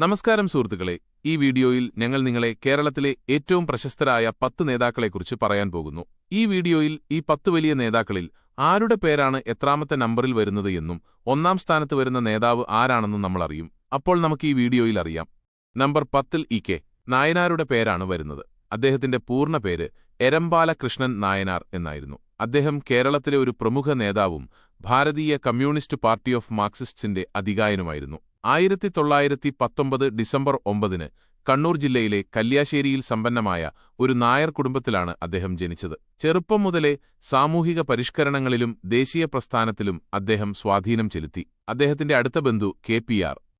നമസ്കാരം സുഹൃത്തുക്കളെ. ഈ വീഡിയോയിൽ ഞങ്ങൾ നിങ്ങളെ കേരളത്തിലെ ഏറ്റവും പ്രശസ്തരായ പത്ത് നേതാക്കളെക്കുറിച്ച് പറയാൻ പോകുന്നു. ഈ വീഡിയോയിൽ ഈ പത്ത് വലിയ നേതാക്കളിൽ ആരുടെ പേരാണ് എത്രാമത്തെ നമ്പറിൽ വരുന്നത് എന്നും ഒന്നാം സ്ഥാനത്ത് വരുന്ന നേതാവ് ആരാണെന്നും നമ്മൾ അറിയും അപ്പോൾ നമുക്ക് ഈ വീഡിയോയിൽ അറിയാം. നമ്പർ പത്തിൽ ഇ കെ നായനാരുടെ പേരാണ് വരുന്നത്. അദ്ദേഹത്തിന്റെ പൂർണ പേര് എരമ്പാല കൃഷ്ണൻ നായനാർ എന്നായിരുന്നു. അദ്ദേഹം കേരളത്തിലെ ഒരു പ്രമുഖ നേതാവും ഭാരതീയ കമ്മ്യൂണിസ്റ്റ് പാർട്ടി ഓഫ് മാർക്സിസ്റ്റ്സിന്റെ അധികായനുമായിരുന്നു ആയിരത്തി തൊള്ളായിരത്തി പത്തൊമ്പത് ഡിസംബർ ഒമ്പതിന് കണ്ണൂർ ജില്ലയിലെ കല്യാശ്ശേരിയിൽ സമ്പന്നമായ ഒരു നായർ കുടുംബത്തിലാണ് അദ്ദേഹം ജനിച്ചത്. ചെറുപ്പം മുതലേ സാമൂഹിക പരിഷ്കരണങ്ങളിലും ദേശീയ പ്രസ്ഥാനത്തിലും അദ്ദേഹം സ്വാധീനം ചെലുത്തി. അദ്ദേഹത്തിന്റെ അടുത്ത ബന്ധു കെ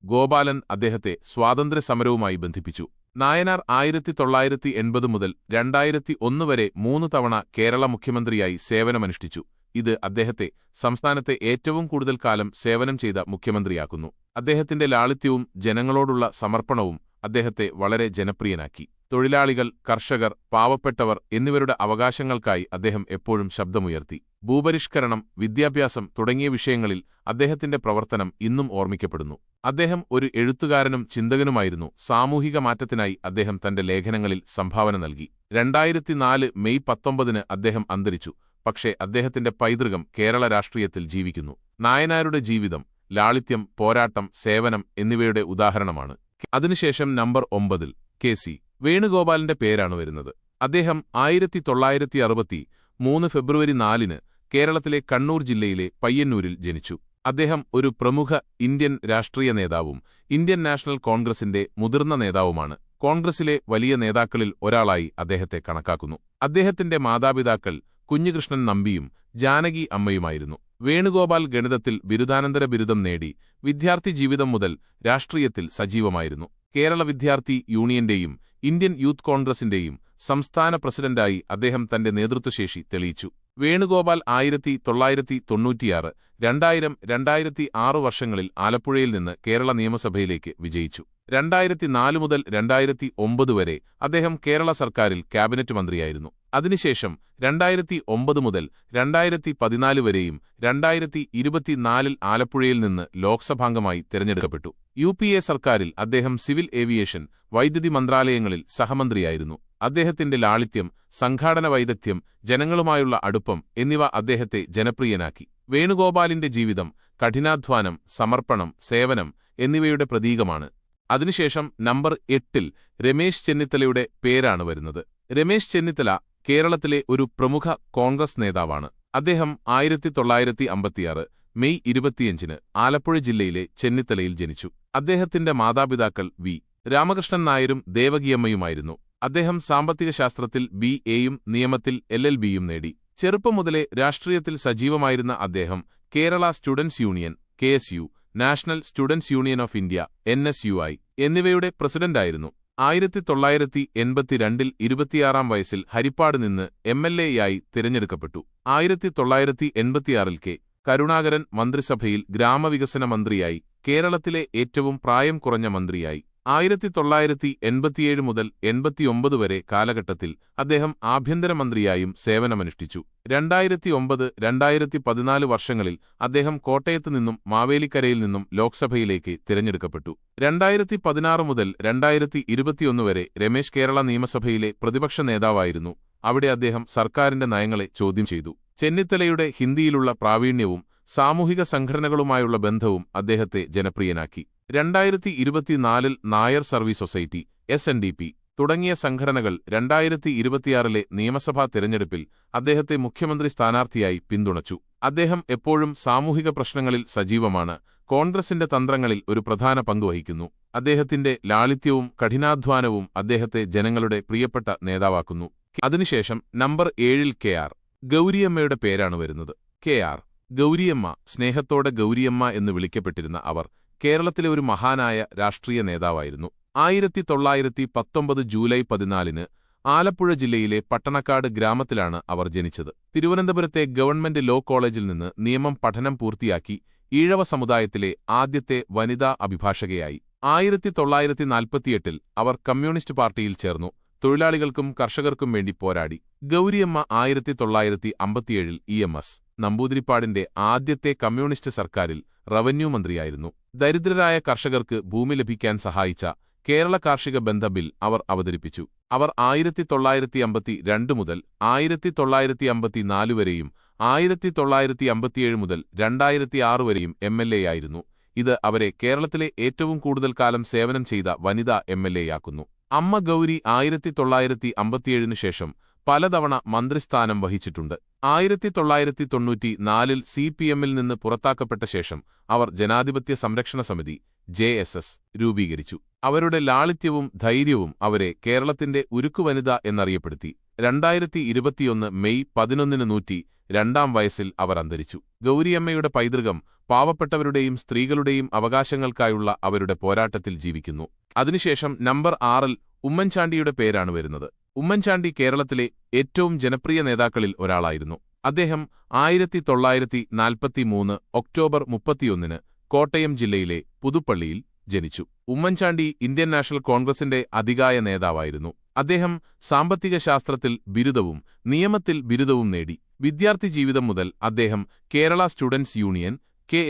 ഗോപാലൻ അദ്ദേഹത്തെ സ്വാതന്ത്ര്യസമരവുമായി ബന്ധിപ്പിച്ചു. നായനാർ ആയിരത്തി തൊള്ളായിരത്തി എൺപത് മുതൽ രണ്ടായിരത്തി ഒന്ന് വരെ മൂന്ന് തവണ കേരള മുഖ്യമന്ത്രിയായി സേവനമനുഷ്ഠിച്ചു. ഇത് അദ്ദേഹത്തെ സംസ്ഥാനത്തെ ഏറ്റവും കൂടുതൽ കാലം സേവനം ചെയ്ത മുഖ്യമന്ത്രിയാക്കുന്നു. അദ്ദേഹത്തിന്റെ ലാളിത്യവും ജനങ്ങളോടുള്ള സമർപ്പണവും അദ്ദേഹത്തെ വളരെ ജനപ്രിയനാക്കി. തൊഴിലാളികൾ കർഷകർ പാവപ്പെട്ടവർ എന്നിവരുടെ അവകാശങ്ങൾക്കായി അദ്ദേഹം എപ്പോഴും ശബ്ദമുയർത്തി. ഭൂപരിഷ്കരണം വിദ്യാഭ്യാസം തുടങ്ങിയ വിഷയങ്ങളിൽ അദ്ദേഹത്തിന്റെ പ്രവർത്തനം ഇന്നും ഓർമ്മിക്കപ്പെടുന്നു. അദ്ദേഹം ഒരു എഴുത്തുകാരനും ചിന്തകനുമായിരുന്നു. സാമൂഹിക മാറ്റത്തിനായി അദ്ദേഹം തന്റെ ലേഖനങ്ങളിൽ സംഭാവന നൽകി. രണ്ടായിരത്തിനാല് മെയ് പത്തൊമ്പതിന് അദ്ദേഹം അന്തരിച്ചു. പക്ഷേ അദ്ദേഹത്തിന്റെ പൈതൃകം കേരള രാഷ്ട്രീയത്തിൽ ജീവിക്കുന്നു. നായനാരുടെ ജീവിതം ലാളിത്യം പോരാട്ടം സേവനം എന്നിവയുടെ ഉദാഹരണമാണ്. അതിനുശേഷം നമ്പർ ഒമ്പതിൽ കെ സി വേണുഗോപാലിന്റെ പേരാണ് വരുന്നത്. അദ്ദേഹം ആയിരത്തി തൊള്ളായിരത്തി അറുപത്തി മൂന്ന് ഫെബ്രുവരി നാലിന് കേരളത്തിലെ കണ്ണൂർ ജില്ലയിലെ പയ്യന്നൂരിൽ ജനിച്ചു. അദ്ദേഹം ഒരു പ്രമുഖ ഇന്ത്യൻ രാഷ്ട്രീയ നേതാവും ഇന്ത്യൻ നാഷണൽ കോൺഗ്രസിന്റെ മുതിർന്ന നേതാവുമാണ്. കോൺഗ്രസിലെ വലിയ നേതാക്കളിൽ ഒരാളായി അദ്ദേഹത്തെ കണക്കാക്കുന്നു. അദ്ദേഹത്തിന്റെ മാതാപിതാക്കൾ കുഞ്ഞുകൃഷ്ണൻ നമ്പിയും ജാനകി അമ്മയുമായിരുന്നു. വേണുഗോപാൽ ഗണിതത്തിൽ ബിരുദാനന്തര ബിരുദം നേടി വിദ്യാർത്ഥി ജീവിതം മുതൽ രാഷ്ട്രീയത്തിൽ സജീവമായിരുന്നു. കേരള വിദ്യാർത്ഥി യൂണിയന്റെയും ഇന്ത്യൻ യൂത്ത് കോൺഗ്രസിന്റെയും സംസ്ഥാന പ്രസിഡന്റായി അദ്ദേഹം തന്റെ നേതൃത്വശേഷി തെളിയിച്ചു. വേണുഗോപാൽ ആയിരത്തി തൊള്ളായിരത്തി തൊണ്ണൂറ്റിയാറ് രണ്ടായിരം രണ്ടായിരത്തി ആറ് വർഷങ്ങളിൽ ആലപ്പുഴയിൽ നിന്ന് കേരള നിയമസഭയിലേക്ക് വിജയിച്ചു. രണ്ടായിരത്തി നാല് മുതൽ രണ്ടായിരത്തി ഒമ്പത് വരെ അദ്ദേഹം കേരള സർക്കാരിൽ ക്യാബിനറ്റ് മന്ത്രിയായിരുന്നു. അതിനുശേഷം രണ്ടായിരത്തി ഒമ്പത് മുതൽ രണ്ടായിരത്തി പതിനാല് വരെയും രണ്ടായിരത്തി ഇരുപത്തിനാലിൽ ആലപ്പുഴയിൽ നിന്ന് ലോക്സഭാംഗമായി തിരഞ്ഞെടുക്കപ്പെട്ടു. യു പി എ സർക്കാരിൽ അദ്ദേഹം സിവിൽ ഏവിയേഷൻ വൈദ്യുതി മന്ത്രാലയങ്ങളിൽ സഹമന്ത്രിയായിരുന്നു. അദ്ദേഹത്തിന്റെ ലാളിത്യം സംഘാടന വൈദഗ്ധ്യം ജനങ്ങളുമായുള്ള അടുപ്പം എന്നിവ അദ്ദേഹത്തെ ജനപ്രിയനാക്കി. വേണുഗോപാലിന്റെ ജീവിതം കഠിനാധ്വാനം സമർപ്പണം സേവനം എന്നിവയുടെ പ്രതീകമാണ്. അതിനുശേഷം നമ്പർ എട്ടിൽ രമേശ് ചെന്നിത്തലയുടെ പേരാണ് വരുന്നത്. രമേശ് ചെന്നിത്തല കേരളത്തിലെ ഒരു പ്രമുഖ കോൺഗ്രസ് നേതാവാണ്. അദ്ദേഹം ആയിരത്തി തൊള്ളായിരത്തി അമ്പത്തിയാറ് മെയ് ഇരുപത്തിയഞ്ചിന് ആലപ്പുഴ ജില്ലയിലെ ചെന്നിത്തലയിൽ ജനിച്ചു. അദ്ദേഹത്തിന്റെ മാതാപിതാക്കൾ വി. രാമകൃഷ്ണൻ നായരും ദേവകിയമ്മയുമായിരുന്നു. അദ്ദേഹം സാമ്പത്തിക ശാസ്ത്രത്തിൽ ബി എയും നിയമത്തിൽ എൽ. എൽ. ബിയും നേടി. ചെറുപ്പം മുതലേ രാഷ്ട്രീയത്തിൽ സജീവമായിരുന്ന അദ്ദേഹം Kerala students union K. S. U. National students union of India N S U I എന്നിവയുടെ പ്രസിഡന്റായിരുന്നു. ആയിരത്തി തൊള്ളായിരത്തി എൺപത്തിരണ്ടിൽ ഇരുപത്തിയാറാം വയസ്സിൽ ഹരിപ്പാട് നിന്ന് എം എൽ എയായി തിരഞ്ഞെടുക്കപ്പെട്ടു. ആയിരത്തി തൊള്ളായിരത്തി എൺപത്തിയാറിൽ കെ. കരുണാകരൻ മന്ത്രിസഭയിൽ ഗ്രാമവികസന മന്ത്രിയായി കേരളത്തിലെ ഏറ്റവും പ്രായം കുറഞ്ഞ മന്ത്രിയായി. ആയിരത്തി തൊള്ളായിരത്തി എൺപത്തിയേഴ് മുതൽ എൺപത്തിയൊമ്പത് വരെ കാലഘട്ടത്തിൽ അദ്ദേഹം ആഭ്യന്തരമന്ത്രിയായും സേവനമനുഷ്ഠിച്ചു. രണ്ടായിരത്തി ഒമ്പത് രണ്ടായിരത്തി പതിനാല് വർഷങ്ങളിൽ അദ്ദേഹം കോട്ടയത്ത് നിന്നും മാവേലിക്കരയിൽ നിന്നും ലോക്സഭയിലേക്ക് തിരഞ്ഞെടുക്കപ്പെട്ടു. രണ്ടായിരത്തി പതിനാറ് മുതൽ രണ്ടായിരത്തി ഇരുപത്തിയൊന്ന് വരെ രമേശ് കേരള നിയമസഭയിലെ പ്രതിപക്ഷ നേതാവായിരുന്നു. അവിടെ അദ്ദേഹം സർക്കാരിന്റെ നയങ്ങളെ ചോദ്യം ചെയ്തു. ചെന്നിത്തലയുടെ ഹിന്ദിയിലുള്ള പ്രാവീണ്യവും സാമൂഹിക സംഘടനകളുമായുള്ള ബന്ധവും അദ്ദേഹത്തെ ജനപ്രിയനാക്കി. രണ്ടായിരത്തി ഇരുപത്തിനാലിൽ Nair service society S N D P തുടങ്ങിയ സംഘടനകൾ രണ്ടായിരത്തി ഇരുപത്തിയാറിലെ നിയമസഭാ തെരഞ്ഞെടുപ്പിൽ അദ്ദേഹത്തെ മുഖ്യമന്ത്രി സ്ഥാനാർത്ഥിയായി പിന്തുണച്ചു. അദ്ദേഹം എപ്പോഴും സാമൂഹിക പ്രശ്നങ്ങളിൽ സജീവമാണ്. കോൺഗ്രസിന്റെ തന്ത്രങ്ങളിൽ ഒരു പ്രധാന പങ്കുവഹിക്കുന്നു അദ്ദേഹത്തിന്റെ ലാളിത്യവും കഠിനാധ്വാനവും അദ്ദേഹത്തെ ജനങ്ങളുടെ പ്രിയപ്പെട്ട നേതാവാക്കുന്നു. അതിനുശേഷം നമ്പർ ഏഴിൽ കെ ആർ ഗൗരിയമ്മയുടെ പേരാണ് വരുന്നത്. കെ ആർ ഗൗരിയമ്മ സ്നേഹത്തോടെ ഗൗരിയമ്മ എന്ന് വിളിക്കപ്പെട്ടിരുന്ന അവർ കേരളത്തിലെ ഒരു മഹാനായ രാഷ്ട്രീയ നേതാവായിരുന്നു. ആയിരത്തി തൊള്ളായിരത്തി പത്തൊമ്പത് ജൂലൈ പതിനാലിന് ആലപ്പുഴ ജില്ലയിലെ പട്ടണക്കാട് ഗ്രാമത്തിലാണ് അവർ ജനിച്ചത്. തിരുവനന്തപുരത്തെ ഗവൺമെന്റ് ലോ കോളേജിൽ നിന്ന് നിയമം പഠനം പൂർത്തിയാക്കി ഈഴവ സമുദായത്തിലെ ആദ്യത്തെ വനിതാ അഭിഭാഷകയായി. ആയിരത്തി തൊള്ളായിരത്തി നാൽപ്പത്തിയെട്ടിൽ അവർ കമ്മ്യൂണിസ്റ്റ് പാർട്ടിയിൽ ചേർന്നു. തൊഴിലാളികൾക്കും കർഷകർക്കും വേണ്ടി പോരാടി. ഗൗരിയമ്മ ആയിരത്തി തൊള്ളായിരത്തി അമ്പത്തിയേഴിൽ ഇ എം എസ് നമ്പൂതിരിപ്പാടിന്റെ ആദ്യത്തെ കമ്മ്യൂണിസ്റ്റ് സർക്കാരിൽ റവന്യൂ മന്ത്രിയായിരുന്നു. ദരിദ്രരായ കർഷകർക്ക് ഭൂമി ലഭിക്കാൻ സഹായിച്ച കേരള കാർഷിക ബന്ധ ബിൽ അവർ അവതരിപ്പിച്ചു. അവർ ആയിരത്തി തൊള്ളായിരത്തി അമ്പത്തി രണ്ട് മുതൽ ആയിരത്തി തൊള്ളായിരത്തി അമ്പത്തി നാല് വരെയും ആയിരത്തി തൊള്ളായിരത്തി അമ്പത്തിയേഴ് മുതൽ രണ്ടായിരത്തി ആറ് വരെയും എം എൽ എ ആയിരുന്നു. ഇത് അവരെ കേരളത്തിലെ ഏറ്റവും കൂടുതൽ കാലം സേവനം ചെയ്ത വനിതാ എം എൽ എയാക്കുന്നു അമ്മ ഗൗരി ആയിരത്തി തൊള്ളായിരത്തി അമ്പത്തിയേഴിനു ശേഷം പലതവണ മന്ത്രിസ്ഥാനം വഹിച്ചിട്ടുണ്ട്. ആയിരത്തി തൊള്ളായിരത്തി തൊണ്ണൂറ്റി നാലിൽ സി പി എമ്മിൽ നിന്ന് പുറത്താക്കപ്പെട്ട ശേഷം അവർ ജനാധിപത്യ സംരക്ഷണ സമിതി ജെ എസ് എസ് രൂപീകരിച്ചു. അവരുടെ ലാളിത്യവും ധൈര്യവും അവരെ കേരളത്തിന്റെ ഉരുക്കുവനിത എന്നറിയപ്പെടുത്തി. രണ്ടായിരത്തി ഇരുപത്തിയൊന്ന് മെയ് പതിനൊന്നിന് നൂറ്റി രണ്ടാം വയസ്സിൽ അവർ അന്തരിച്ചു. ഗൗരിയമ്മയുടെ പൈതൃകം പാവപ്പെട്ടവരുടെയും സ്ത്രീകളുടെയും അവകാശങ്ങൾക്കായുള്ള അവരുടെ പോരാട്ടത്തിൽ ജീവിക്കുന്നു. അതിനുശേഷം നമ്പർ ആറിൽ ഉമ്മൻചാണ്ടിയുടെ പേരാണ് വരുന്നത്. ഉമ്മൻചാണ്ടി കേരളത്തിലെ ഏറ്റവും ജനപ്രിയ നേതാക്കളിൽ ഒരാളായിരുന്നു. അദ്ദേഹം ആയിരത്തി തൊള്ളായിരത്തി നാൽപ്പത്തിമൂന്ന് ഒക്ടോബർ മുപ്പത്തിയൊന്നിന് കോട്ടയം ജില്ലയിലെ പുതുപ്പള്ളിയിൽ ജനിച്ചു. ഉമ്മൻചാണ്ടി ഇന്ത്യൻ നാഷണൽ കോൺഗ്രസിന്റെ അധികായ നേതാവായിരുന്നു. അദ്ദേഹം സാമ്പത്തിക ശാസ്ത്രത്തിൽ ബിരുദവും നിയമത്തിൽ ബിരുദവും നേടി. വിദ്യാർത്ഥി ജീവിതം മുതൽ അദ്ദേഹം Kerala students union K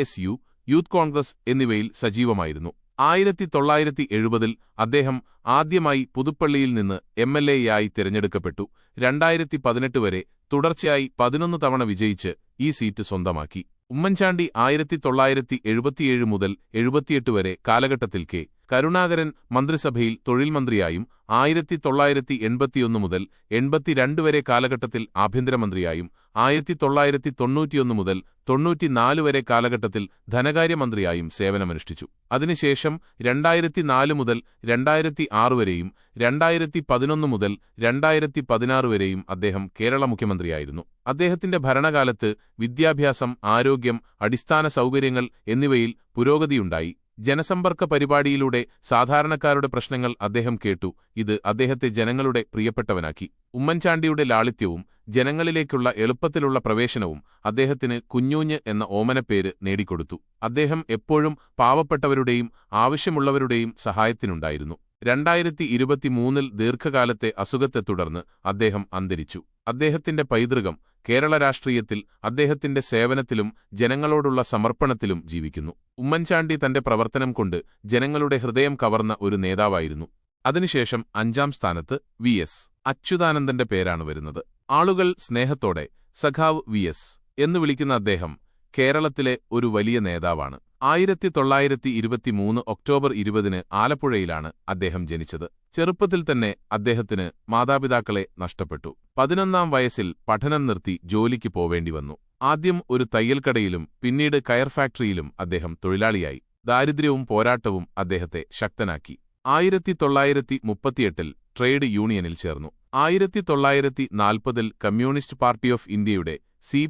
youth Congress എന്നിവയിൽ സജീവമായിരുന്നു. ആയിരത്തി തൊള്ളായിരത്തി എഴുപതിൽ അദ്ദേഹം ആദ്യമായി പുതുപ്പള്ളിയിൽ നിന്ന് എം എൽ എയായി തിരഞ്ഞെടുക്കപ്പെട്ടു. രണ്ടായിരത്തി പതിനെട്ട് വരെ തുടർച്ചയായി പതിനൊന്ന് തവണ വിജയിച്ച് ഈ സീറ്റ് സ്വന്തമാക്കി. ഉമ്മൻചാണ്ടി ആയിരത്തി തൊള്ളായിരത്തി എഴുപത്തിയേഴ് മുതൽ എഴുപത്തിയെട്ട് വരെ കാലഘട്ടത്തിൽ കെ. കരുണാകരൻ മന്ത്രിസഭയിൽ തൊഴിൽ മന്ത്രിയായും ആയിരത്തി തൊള്ളായിരത്തി എൺപത്തിയൊന്ന് മുതൽ എൺപത്തിരണ്ട് വരെ കാലഘട്ടത്തിൽ ആഭ്യന്തരമന്ത്രിയായും ആയിരത്തി തൊള്ളായിരത്തി തൊണ്ണൂറ്റിയൊന്ന് മുതൽ തൊണ്ണൂറ്റിനാല് വരെ കാലഘട്ടത്തിൽ ധനകാര്യമന്ത്രിയായും സേവനമനുഷ്ഠിച്ചു. അതിനുശേഷം രണ്ടായിരത്തി നാല് മുതൽ രണ്ടായിരത്തി ആറ് വരെയും രണ്ടായിരത്തി പതിനൊന്ന് മുതൽ രണ്ടായിരത്തി പതിനാറ് വരെയും അദ്ദേഹം കേരള മുഖ്യമന്ത്രിയായിരുന്നു. അദ്ദേഹത്തിന്റെ ഭരണകാലത്ത് വിദ്യാഭ്യാസം ആരോഗ്യം അടിസ്ഥാന സൗകര്യങ്ങൾ എന്നിവയിൽ പുരോഗതിയുണ്ടായി. ജനസമ്പർക്ക പരിപാടിയിലൂടെ സാധാരണക്കാരുടെ പ്രശ്നങ്ങൾ അദ്ദേഹം കേട്ടു. ഇത് അദ്ദേഹത്തെ ജനങ്ങളുടെ പ്രിയപ്പെട്ടവനാക്കി. ഉമ്മൻചാണ്ടിയുടെ ലാളിത്യവും ജനങ്ങളിലേക്കുള്ള എളുപ്പത്തിലുള്ള പ്രവേശനവും അദ്ദേഹത്തിന് കുഞ്ഞൂഞ്ഞ് എന്ന ഓമനപ്പേര് നേടിക്കൊടുത്തു. അദ്ദേഹം എപ്പോഴും പാവപ്പെട്ടവരുടെയും ആവശ്യമുള്ളവരുടെയും സഹായത്തിനുണ്ടായിരുന്നു. രണ്ടായിരത്തി ഇരുപത്തിമൂന്നിൽ ദീർഘകാലത്തെ അസുഖത്തെ തുടർന്ന് അദ്ദേഹം അന്തരിച്ചു. അദ്ദേഹത്തിന്റെ പൈതൃകം കേരള രാഷ്ട്രീയത്തിൽ അദ്ദേഹത്തിന്റെ സേവനത്തിലും ജനങ്ങളോടുള്ള സമർപ്പണത്തിലും ജീവിക്കുന്നു. ഉമ്മൻചാണ്ടി തന്റെ പ്രവർത്തനം കൊണ്ട് ജനങ്ങളുടെ ഹൃദയം കവർന്ന ഒരു നേതാവായിരുന്നു. അതിനുശേഷം അഞ്ചാം സ്ഥാനത്ത് വി. എസ്. അച്യുതാനന്ദന്റെ പേരാണ് വരുന്നത്. ആളുകൾ സ്നേഹത്തോടെ സഖാവ് വി. എസ്. എന്ന് വിളിക്കുന്ന അദ്ദേഹം കേരളത്തിലെ ഒരു വലിയ നേതാവാണ്. ആയിരത്തി തൊള്ളായിരത്തി ഇരുപത്തിമൂന്ന് ഒക്ടോബർ ഇരുപതിന് ആലപ്പുഴയിലാണ് അദ്ദേഹം ജനിച്ചത്. ചെറുപ്പത്തിൽ തന്നെ അദ്ദേഹത്തിന് മാതാപിതാക്കളെ നഷ്ടപ്പെട്ടു. പതിനൊന്നാം വയസ്സിൽ പഠനം നിർത്തി ജോലിക്ക് പോവേണ്ടി വന്നു. ആദ്യം ഒരു തയ്യൽക്കടയിലും പിന്നീട് കയർ ഫാക്ടറിയിലും അദ്ദേഹം തൊഴിലാളിയായി. ദാരിദ്ര്യവും പോരാട്ടവും അദ്ദേഹത്തെ ശക്തനാക്കി. ആയിരത്തി തൊള്ളായിരത്തി മുപ്പത്തിയെട്ടിൽ ട്രേഡ് യൂണിയനിൽ ചേർന്നു. ആയിരത്തി തൊള്ളായിരത്തി നാൽപ്പതിൽ കമ്മ്യൂണിസ്റ്റ് പാർട്ടി ഓഫ് ഇന്ത്യയുടെ സി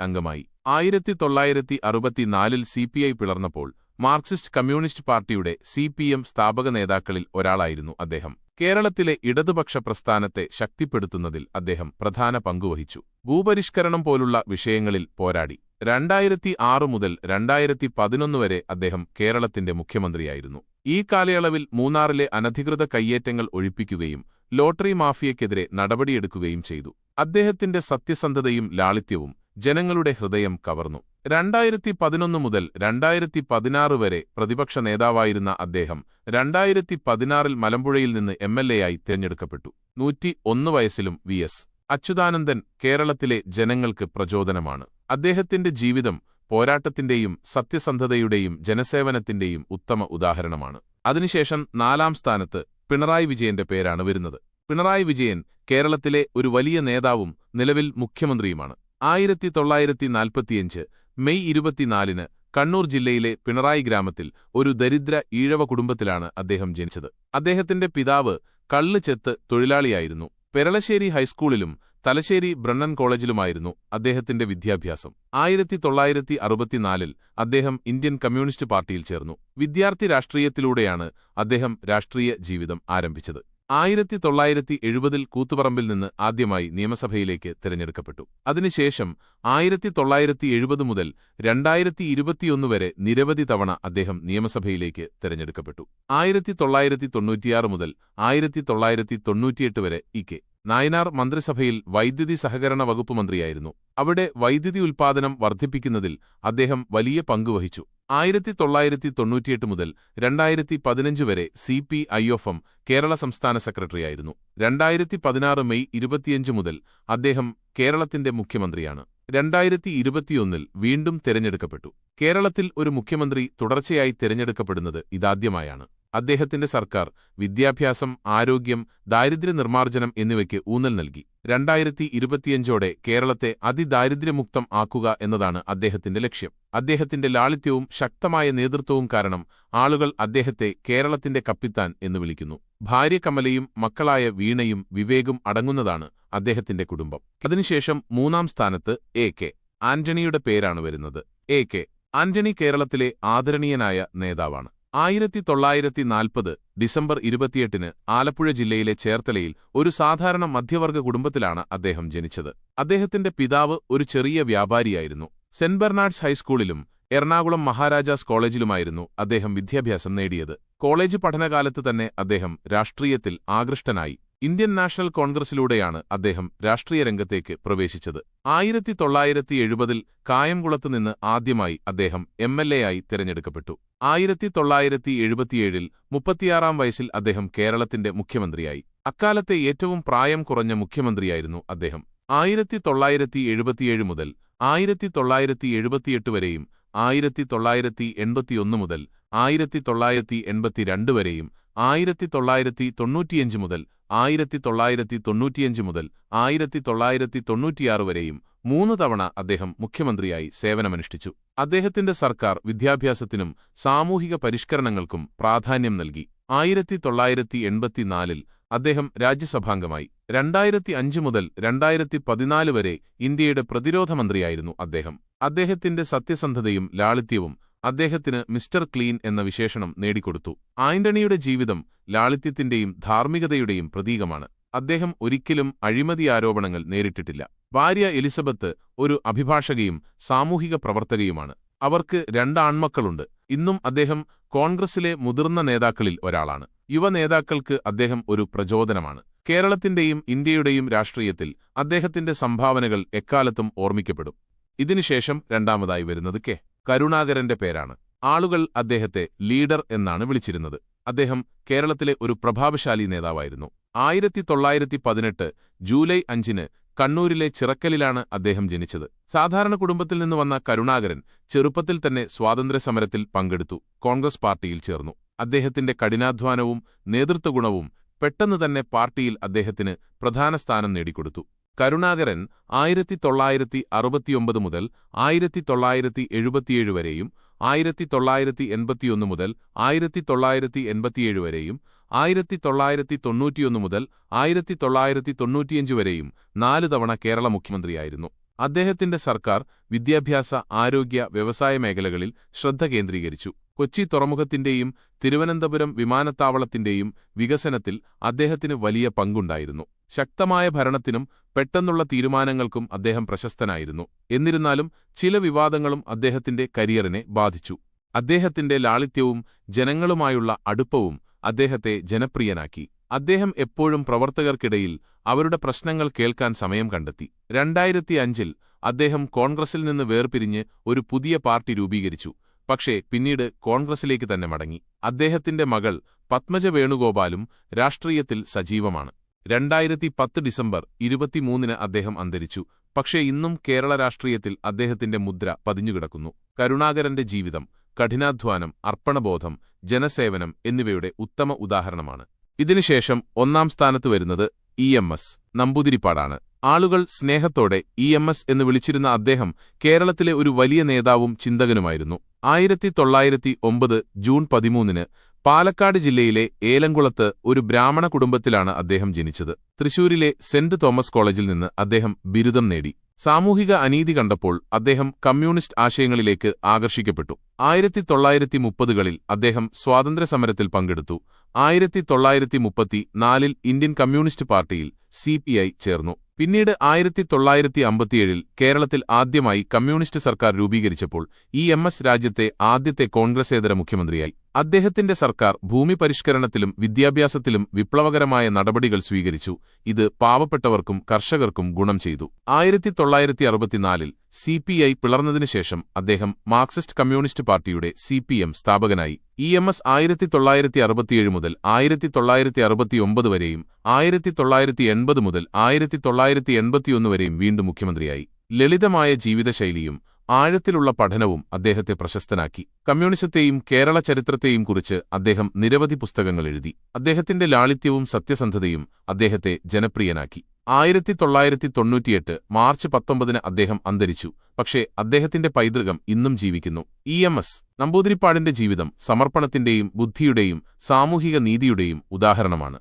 അംഗമായി ആയിരത്തി തൊള്ളായിരത്തി അറുപത്തിനാലിൽ സി പി ഐ പിളർന്നപ്പോൾ മാർക്സിസ്റ്റ് കമ്മ്യൂണിസ്റ്റ് പാർട്ടിയുടെ സി പി എം സ്ഥാപക നേതാക്കളിൽ ഒരാളായിരുന്നു അദ്ദേഹം. കേരളത്തിലെ ഇടതുപക്ഷ പ്രസ്ഥാനത്തെ ശക്തിപ്പെടുത്തുന്നതിൽ അദ്ദേഹം പ്രധാന പങ്കുവഹിച്ചു. ഭൂപരിഷ്കരണം പോലുള്ള വിഷയങ്ങളിൽ പോരാടി. രണ്ടായിരത്തി ആറ് മുതൽ രണ്ടായിരത്തി പതിനൊന്ന് വരെ അദ്ദേഹം കേരളത്തിന്റെ മുഖ്യമന്ത്രിയായിരുന്നു. ഈ കാലയളവിൽ മൂന്നാറിലെ അനധികൃത കയ്യേറ്റങ്ങൾ ഒഴിപ്പിക്കുകയും ലോട്ടറി മാഫിയയ്ക്കെതിരെ നടപടിയെടുക്കുകയും ചെയ്തു. അദ്ദേഹത്തിന്റെ സത്യസന്ധതയും ലാളിത്യവും ജനങ്ങളുടെ ഹൃദയം കവർന്നു. രണ്ടായിരത്തി പതിനൊന്ന് മുതൽ രണ്ടായിരത്തി പതിനാറ് വരെ പ്രതിപക്ഷ നേതാവായിരുന്ന അദ്ദേഹം രണ്ടായിരത്തി പതിനാറിൽ മലമ്പുഴയിൽ നിന്ന് എം എൽ തിരഞ്ഞെടുക്കപ്പെട്ടു. നൂറ്റി ഒന്ന് വയസ്സിലും വി എസ്. അച്യുതാനന്ദൻ കേരളത്തിലെ ജനങ്ങൾക്ക് പ്രചോദനമാണ്. അദ്ദേഹത്തിന്റെ ജീവിതം പോരാട്ടത്തിന്റെയും സത്യസന്ധതയുടെയും ജനസേവനത്തിന്റെയും ഉത്തമ ഉദാഹരണമാണ്. അതിനുശേഷം നാലാം സ്ഥാനത്ത് പിണറായി വിജയന്റെ പേരാണ് വരുന്നത്. പിണറായി വിജയൻ കേരളത്തിലെ ഒരു വലിയ നേതാവും നിലവിൽ മുഖ്യമന്ത്രിയുമാണ്. ആയിരത്തി തൊള്ളായിരത്തി നാൽപ്പത്തിയഞ്ച് മെയ് ഇരുപത്തിനാലിന് കണ്ണൂർ ജില്ലയിലെ പിണറായി ഗ്രാമത്തിൽ ഒരു ദരിദ്ര ഈഴവ കുടുംബത്തിലാണ് അദ്ദേഹം ജനിച്ചത്. അദ്ദേഹത്തിന്റെ പിതാവ് കള്ള് ചെത്ത് തൊഴിലാളിയായിരുന്നു. പെരളശ്ശേരി ഹൈസ്കൂളിലും തലശ്ശേരി ബ്രണ്ണൻ കോളേജിലുമായിരുന്നു അദ്ദേഹത്തിന്റെ വിദ്യാഭ്യാസം. ആയിരത്തി തൊള്ളായിരത്തി അറുപത്തിനാലിൽ അദ്ദേഹം ഇന്ത്യൻ കമ്മ്യൂണിസ്റ്റ് പാർട്ടിയിൽ ചേർന്നു. വിദ്യാർത്ഥി രാഷ്ട്രീയത്തിലൂടെയാണ് അദ്ദേഹം രാഷ്ട്രീയ ജീവിതം ആരംഭിച്ചത്. ആയിരത്തി തൊള്ളായിരത്തി എഴുപതിൽ കൂത്തുപറമ്പിൽ നിന്ന് ആദ്യമായി നിയമസഭയിലേക്ക് തിരഞ്ഞെടുക്കപ്പെട്ടു. അതിനുശേഷം ആയിരത്തി തൊള്ളായിരത്തി എഴുപത് മുതൽ രണ്ടായിരത്തി ഇരുപത്തിയൊന്ന് വരെ നിരവധി തവണ അദ്ദേഹം നിയമസഭയിലേക്ക് തിരഞ്ഞെടുക്കപ്പെട്ടു. ആയിരത്തി തൊള്ളായിരത്തി തൊണ്ണൂറ്റിയാറ് മുതൽ ആയിരത്തി തൊള്ളായിരത്തി തൊണ്ണൂറ്റിയെട്ട് വരെ ഇ കെ. നായനാർ മന്ത്രിസഭയിൽ വൈദ്യുതി സഹകരണ വകുപ്പ് മന്ത്രിയായിരുന്നു. അവിടെ വൈദ്യുതി ഉൽപ്പാദനം വർദ്ധിപ്പിക്കുന്നതിൽ അദ്ദേഹം വലിയ പങ്കുവഹിച്ചു ആയിരത്തി തൊള്ളായിരത്തി തൊണ്ണൂറ്റിയെട്ട് മുതൽ രണ്ടായിരത്തി പതിനഞ്ച് വരെ C P I F M Kerala സംസ്ഥാന സെക്രട്ടറിയായിരുന്നു. രണ്ടായിരത്തി പതിനാറ് മെയ് ഇരുപത്തിയഞ്ച് മുതൽ അദ്ദേഹം കേരളത്തിന്റെ മുഖ്യമന്ത്രിയാണ്. രണ്ടായിരത്തി ഇരുപത്തിയൊന്നിൽ വീണ്ടും തെരഞ്ഞെടുക്കപ്പെട്ടു. കേരളത്തിൽ ഒരു മുഖ്യമന്ത്രി തുടർച്ചയായി തെരഞ്ഞെടുക്കപ്പെടുന്നത് ഇതാദ്യമായാണ്. അദ്ദേഹത്തിന്റെ സർക്കാർ വിദ്യാഭ്യാസം ആരോഗ്യം ദാരിദ്ര്യ നിർമ്മാർജനം എന്നിവയ്ക്ക് ഊന്നൽ നൽകി. രണ്ടായിരത്തി ഇരുപത്തിയഞ്ചോടെ കേരളത്തെ അതിദാരിദ്ര്യമുക്തം ആക്കുക എന്നതാണ് അദ്ദേഹത്തിന്റെ ലക്ഷ്യം. അദ്ദേഹത്തിന്റെ ലാളിത്യവും ശക്തമായ നേതൃത്വവും കാരണം ആളുകൾ അദ്ദേഹത്തെ കേരളത്തിന്റെ കപ്പിത്താൻ എന്ന് വിളിക്കുന്നു. ഭാര്യ കമലയും മക്കളായ വീണയും വിവേകും അടങ്ങുന്നതാണ് അദ്ദേഹത്തിന്റെ കുടുംബം. അതിനുശേഷം മൂന്നാം സ്ഥാനത്ത് എ കെ. ആന്റണിയുടെ പേരാണ് വരുന്നത്. A K. ആന്റണി കേരളത്തിലെ ആദരണീയനായ നേതാവാണ്. ആയിരത്തി തൊള്ളായിരത്തി നാൽപ്പത് ഡിസംബർ ഇരുപത്തിയെട്ടിന് ആലപ്പുഴ ജില്ലയിലെ ചേർത്തലയിൽ ഒരു സാധാരണ മധ്യവർഗ കുടുംബത്തിലാണ് അദ്ദേഹം ജനിച്ചത്. അദ്ദേഹത്തിന്റെ പിതാവ് ഒരു ചെറിയ വ്യാപാരിയായിരുന്നു. സെന്റ് ബെർണാഡ്സ് ഹൈസ്കൂളിലും എറണാകുളം മഹാരാജാസ് കോളേജിലുമായിരുന്നു അദ്ദേഹം വിദ്യാഭ്യാസം നേടിയത്. കോളേജ് പഠനകാലത്ത് തന്നെ അദ്ദേഹം രാഷ്ട്രീയത്തിൽ ആകൃഷ്ടനായി. ഇന്ത്യൻ നാഷണൽ കോൺഗ്രസിലൂടെയാണ് അദ്ദേഹം രാഷ്ട്രീയ രംഗത്തേക്ക് പ്രവേശിച്ചത്. ആയിരത്തി തൊള്ളായിരത്തി എഴുപതിൽ കായംകുളത്ത് നിന്ന് ആദ്യമായി അദ്ദേഹം എം എൽ എ ആയി തിരഞ്ഞെടുക്കപ്പെട്ടു. ആയിരത്തി തൊള്ളായിരത്തി എഴുപത്തിയേഴിൽ മുപ്പത്തിയാറാം വയസ്സിൽ അദ്ദേഹം കേരളത്തിന്റെ മുഖ്യമന്ത്രിയായി. അക്കാലത്തെ ഏറ്റവും പ്രായം കുറഞ്ഞ മുഖ്യമന്ത്രിയായിരുന്നു അദ്ദേഹം. ആയിരത്തി തൊള്ളായിരത്തി എഴുപത്തിയേഴ് മുതൽ ആയിരത്തി തൊള്ളായിരത്തി എഴുപത്തിയെട്ട് വരെയും ആയിരത്തി തൊള്ളായിരത്തി എൺപത്തിയൊന്ന് മുതൽ ആയിരത്തി തൊള്ളായിരത്തി എൺപത്തിരണ്ട് വരെയും ആയിരത്തി തൊള്ളായിരത്തി തൊണ്ണൂറ്റിയഞ്ച് മുതൽ ആയിരത്തി തൊള്ളായിരത്തി തൊണ്ണൂറ്റിയഞ്ച് മുതൽ ആയിരത്തി തൊള്ളായിരത്തി തൊണ്ണൂറ്റിയാറ് വരെയും മൂന്ന് തവണ അദ്ദേഹം മുഖ്യമന്ത്രിയായി സേവനമനുഷ്ഠിച്ചു. അദ്ദേഹത്തിന്റെ സർക്കാർ വിദ്യാഭ്യാസത്തിനും സാമൂഹിക പരിഷ്കരണങ്ങൾക്കും പ്രാധാന്യം നൽകി. ആയിരത്തി തൊള്ളായിരത്തി എൺപത്തിനാലിൽ അദ്ദേഹം രാജ്യസഭാംഗമായി. രണ്ടായിരത്തി അഞ്ച് മുതൽ രണ്ടായിരത്തി പതിനാല് വരെ ഇന്ത്യയുടെ പ്രതിരോധ മന്ത്രിയായിരുന്നു അദ്ദേഹം. അദ്ദേഹത്തിന്റെ സത്യസന്ധതയും ലാളിത്യവും അദ്ദേഹത്തിന് മിസ്റ്റർ ക്ലീൻ എന്ന വിശേഷണം നേടിക്കൊടുത്തു. ആന്റണിയുടെ ജീവിതം ലാളിത്യത്തിന്റെയും ധാർമ്മികതയുടെയും പ്രതീകമാണ്. അദ്ദേഹം ഒരിക്കലും അഴിമതി ആരോപണങ്ങൾ നേരിട്ടിട്ടില്ല. ഭാര്യ എലിസബത്ത് ഒരു അഭിഭാഷകയും സാമൂഹിക പ്രവർത്തകയുമാണ്. അവർക്ക് രണ്ട് ആൺമക്കളുണ്ട്. ഇന്നും അദ്ദേഹം കോൺഗ്രസിലെ മുതിർന്ന നേതാക്കളിൽ ഒരാളാണ്. യുവ നേതാക്കൾക്ക് അദ്ദേഹം ഒരു പ്രചോദനമാണ്. കേരളത്തിന്റെയും ഇന്ത്യയുടെയും രാഷ്ട്രീയത്തിൽ അദ്ദേഹത്തിന്റെ സംഭാവനകൾ എക്കാലത്തും ഓർമ്മിക്കപ്പെടും. ഇതിനുശേഷം രണ്ടാമതായി വരുന്നത് കെ. കരുണാകരന്റെ പേരാണ്. ആളുകൾ അദ്ദേഹത്തെ ലീഡർ എന്നാണ് വിളിച്ചിരുന്നത്. അദ്ദേഹം കേരളത്തിലെ ഒരു പ്രഭാവശാലി നേതാവായിരുന്നു. ആയിരത്തി തൊള്ളായിരത്തി പതിനെട്ട് ജൂലൈ അഞ്ചിന് കണ്ണൂരിലെ ചിറക്കലിലാണ് അദ്ദേഹം ജനിച്ചത്. സാധാരണ കുടുംബത്തിൽ നിന്ന് വന്ന കരുണാകരൻ ചെറുപ്പത്തിൽ തന്നെ സ്വാതന്ത്ര്യസമരത്തിൽ പങ്കെടുത്തു കോൺഗ്രസ് പാർട്ടിയിൽ ചേർന്നു. അദ്ദേഹത്തിന്റെ കഠിനാധ്വാനവും നേതൃത്വഗുണവും പെട്ടെന്ന് തന്നെ പാർട്ടിയിൽ അദ്ദേഹത്തിന് പ്രധാന സ്ഥാനം നേടിക്കൊടുത്തു. കരുണാകരൻ ആയിരത്തി തൊള്ളായിരത്തി അറുപത്തിയൊമ്പത് മുതൽ ആയിരത്തി തൊള്ളായിരത്തി എഴുപത്തിയേഴ് വരെയും ആയിരത്തി തൊള്ളായിരത്തി എൺപത്തിയൊന്ന് മുതൽ ആയിരത്തി തൊള്ളായിരത്തി എൺപത്തിയേഴ് വരെയും ആയിരത്തി തൊള്ളായിരത്തി തൊണ്ണൂറ്റിയൊന്ന് മുതൽ ആയിരത്തി തൊള്ളായിരത്തി തൊണ്ണൂറ്റിയഞ്ച് വരെയും നാല് തവണ കേരള മുഖ്യമന്ത്രിയായിരുന്നു. അദ്ദേഹത്തിന്റെ സർക്കാർ വിദ്യാഭ്യാസ ആരോഗ്യ വ്യവസായ മേഖലകളിൽ ശ്രദ്ധ കേന്ദ്രീകരിച്ചു. കൊച്ചി തുറമുഖത്തിന്റെയും തിരുവനന്തപുരം വിമാനത്താവളത്തിന്റെയും വികസനത്തിൽ അദ്ദേഹത്തിന് വലിയ പങ്കുണ്ടായിരുന്നു. ശക്തമായ ഭരണത്തിനും പെട്ടെന്നുള്ള തീരുമാനങ്ങൾക്കും അദ്ദേഹം പ്രശസ്തനായിരുന്നു. എന്നിരുന്നാലും ചില വിവാദങ്ങളും അദ്ദേഹത്തിന്റെ കരിയറിനെ ബാധിച്ചു. അദ്ദേഹത്തിന്റെ ലാളിത്യവും ജനങ്ങളുമായുള്ള അടുപ്പവും അദ്ദേഹത്തെ ജനപ്രിയനാക്കി. അദ്ദേഹം എപ്പോഴും പ്രവർത്തകർക്കിടയിൽ അവരുടെ പ്രശ്നങ്ങൾ കേൾക്കാൻ സമയം കണ്ടെത്തി. രണ്ടായിരത്തി അഞ്ചിൽ അദ്ദേഹം കോൺഗ്രസിൽ നിന്ന് വേർപിരിഞ്ഞ് ഒരു പുതിയ പാർട്ടി രൂപീകരിച്ചു. പക്ഷേ പിന്നീട് കോൺഗ്രസിലേക്ക് തന്നെ മടങ്ങി. അദ്ദേഹത്തിന്റെ മകൾ പത്മജ വേണുഗോപാലും രാഷ്ട്രീയത്തിൽ സജീവമാണ്. രണ്ടായിരത്തി പത്ത് ഡിസംബർ ഇരുപത്തിമൂന്നിന് അദ്ദേഹം അന്തരിച്ചു. പക്ഷേ ഇന്നും കേരള രാഷ്ട്രീയത്തിൽ അദ്ദേഹത്തിന്റെ മുദ്ര പതിഞ്ഞുകിടക്കുന്നു. കരുണാകരന്റെ ജീവിതം കഠിനാധ്വാനം അർപ്പണബോധം ജനസേവനം എന്നിവയുടെ ഉത്തമ ഉദാഹരണമാണ്. ഇതിനുശേഷം ഒന്നാം സ്ഥാനത്ത് വരുന്നത് ഇ എം എസ് നമ്പൂതിരിപ്പാടാണ്. ആളുകൾ സ്നേഹത്തോടെ ഇ എം എസ് എന്ന് വിളിച്ചിരുന്ന അദ്ദേഹം കേരളത്തിലെ ഒരു വലിയ നേതാവും ചിന്തകനുമായിരുന്നു. ആയിരത്തി തൊള്ളായിരത്തി ഒമ്പത് ജൂൺ പതിമൂന്നിന് പാലക്കാട് ജില്ലയിലെ ഏലംകുളത്ത് ഒരു ബ്രാഹ്മണ കുടുംബത്തിലാണ് അദ്ദേഹം ജനിച്ചത്. തൃശൂരിലെ സെന്റ് തോമസ് കോളേജിൽ നിന്ന് അദ്ദേഹം ബിരുദം നേടി. സാമൂഹിക അനീതി കണ്ടപ്പോൾ അദ്ദേഹം കമ്മ്യൂണിസ്റ്റ് ആശയങ്ങളിലേക്ക് ആകർഷിക്കപ്പെട്ടു. ആയിരത്തി തൊള്ളായിരത്തി മുപ്പതുകളിൽ അദ്ദേഹം സ്വാതന്ത്ര്യസമരത്തിൽ പങ്കെടുത്തു. ആയിരത്തി തൊള്ളായിരത്തി മുപ്പത്തി നാലിൽ ഇന്ത്യൻ കമ്മ്യൂണിസ്റ്റ് പാർട്ടിയിൽ സി പി ഐ ചേർന്നു. പിന്നീട് ആയിരത്തി തൊള്ളായിരത്തി അമ്പത്തിയേഴിൽ കേരളത്തിൽ ആദ്യമായി കമ്മ്യൂണിസ്റ്റ് സർക്കാർ രൂപീകരിച്ചപ്പോൾ ഇ എം എസ് രാജ്യത്തെ ആദ്യത്തെ കോൺഗ്രസേതര മുഖ്യമന്ത്രിയായി. അദ്ദേഹത്തിന്റെ സർക്കാർ ഭൂമി പരിഷ്കരണത്തിലും വിദ്യാഭ്യാസത്തിലും വിപ്ലവകരമായ നടപടികൾ സ്വീകരിച്ചു. ഇത് പാവപ്പെട്ടവർക്കും കർഷകർക്കും ഗുണം ചെയ്തു. ആയിരത്തി തൊള്ളായിരത്തി അറുപത്തിനാലിൽ സി പി ഐ പിളർന്നതിനുശേഷം അദ്ദേഹം മാർക്സിസ്റ്റ് കമ്മ്യൂണിസ്റ്റ് പാർട്ടിയുടെ സി പി എം സ്ഥാപകനായി. ഇ എം എസ് ആയിരത്തി തൊള്ളായിരത്തി അറുപത്തിയേഴ് മുതൽ ആയിരത്തി തൊള്ളായിരത്തി അറുപത്തിയൊമ്പത് വരെയും ആയിരത്തി തൊള്ളായിരത്തി എൺപത് മുതൽ ആയിരത്തി തൊള്ളായിരത്തി എൺപത്തിയൊന്ന് വരെയും വീണ്ടും മുഖ്യമന്ത്രിയായി. ലളിതമായ ജീവിതശൈലിയും ആഴത്തിലുള്ള പഠനവും അദ്ദേഹത്തെ പ്രശസ്തനാക്കി. കമ്മ്യൂണിസത്തെയും കേരള ചരിത്രത്തെയും കുറിച്ച് അദ്ദേഹം നിരവധി പുസ്തകങ്ങൾ എഴുതി. അദ്ദേഹത്തിന്റെ ലാളിത്യവും സത്യസന്ധതയും അദ്ദേഹത്തെ ജനപ്രിയനാക്കി. ആയിരത്തി തൊള്ളായിരത്തി തൊണ്ണൂറ്റിയെട്ട് മാർച്ച് പത്തൊമ്പതിന് അദ്ദേഹം അന്തരിച്ചു. പക്ഷേ അദ്ദേഹത്തിന്റെ പൈതൃകം ഇന്നും ജീവിക്കുന്നു. ഇ എം എസ് നമ്പൂതിരിപ്പാടിന്റെ ജീവിതം സമർപ്പണത്തിന്റെയും ബുദ്ധിയുടെയും സാമൂഹിക നീതിയുടെയും ഉദാഹരണമാണ്.